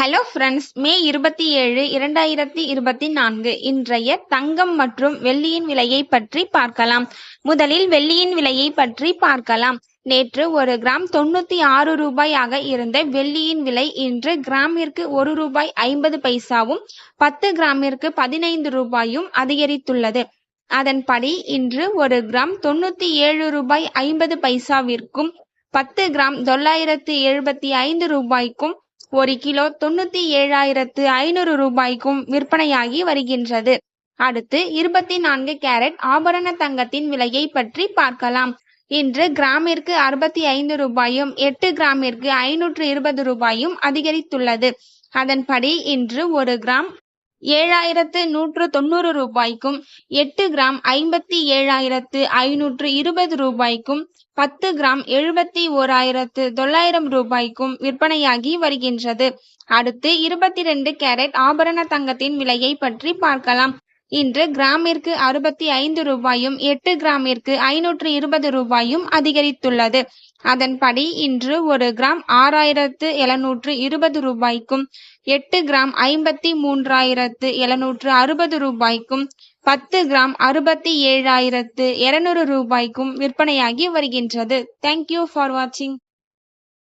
Hello friends மே இருபத்தி ஏழு இரண்டாயிரத்தி இருபத்தி நான்கு இன்றைய தங்கம் மற்றும் வெள்ளியின் விலையை பற்றி பார்க்கலாம். முதலில் வெள்ளியின் விலையை பற்றி பார்க்கலாம். நேற்று ஒரு கிராம் தொண்ணூத்தி ஆறு ரூபாயாக இருந்த வெள்ளியின் விலை இன்று கிராமிற்கு ஒரு ரூபாய் ஐம்பது பைசாவும் பத்து கிராமிற்கு பதினைந்து ரூபாயும் அதிகரித்துள்ளது. அதன்படி இன்று ஒரு கிராம் தொண்ணூத்தி ஏழு ரூபாய் ஐம்பது பைசாவிற்கும் பத்து கிராம் தொள்ளாயிரத்து எழுபத்தி ஐந்து ரூபாய்க்கும் ஒரு கிலோ தொண்ணூத்தி ஏழாயிரத்து ஐநூறு ரூபாய்க்கும் விற்பனையாகி வருகின்றது. அடுத்து இருபத்தி நான்கு கேரட் ஆபரண தங்கத்தின் விலையை பற்றி பார்க்கலாம். இன்று கிராமிற்கு அறுபத்தி ஐந்து ரூபாயும் எட்டு கிராமிற்கு ஐநூற்று இருபது ரூபாயும் அதிகரித்துள்ளது. அதன்படி இன்று ஒரு கிராம் ஏழாயிரத்து நூற்று தொண்ணூறு ரூபாய்க்கும் எட்டு கிராம் ஐம்பத்தி ஏழாயிரத்து ஐநூற்று இருபது ரூபாய்க்கும் பத்து கிராம் எழுபத்தி ஓராயிரத்து தொள்ளாயிரம் ரூபாய்க்கும் விற்பனையாகி வருகின்றது. அடுத்து இருபத்தி ரெண்டு கேரட் ஆபரண தங்கத்தின் விலையை பற்றி பார்க்கலாம். இன்று கிராமிற்கு அறுபத்தி ஐந்து ரூபாயும் எட்டு கிராமிற்கு ஐநூற்று இருபது ரூபாயும் அதிகரித்துள்ளது. அதன்படி இன்று ஒரு கிராம் ஆறாயிரத்து எழுநூற்று இருபது ரூபாய்க்கும் எட்டு கிராம் ஐம்பத்தி மூன்றாயிரத்து எழுநூற்று அறுபது ரூபாய்க்கும் பத்து கிராம் அறுபத்தி ஏழாயிரத்து இருநூறு ரூபாய்க்கும் விற்பனையாகி வருகின்றது. தேங்க்யூ ஃபார் வாட்சிங்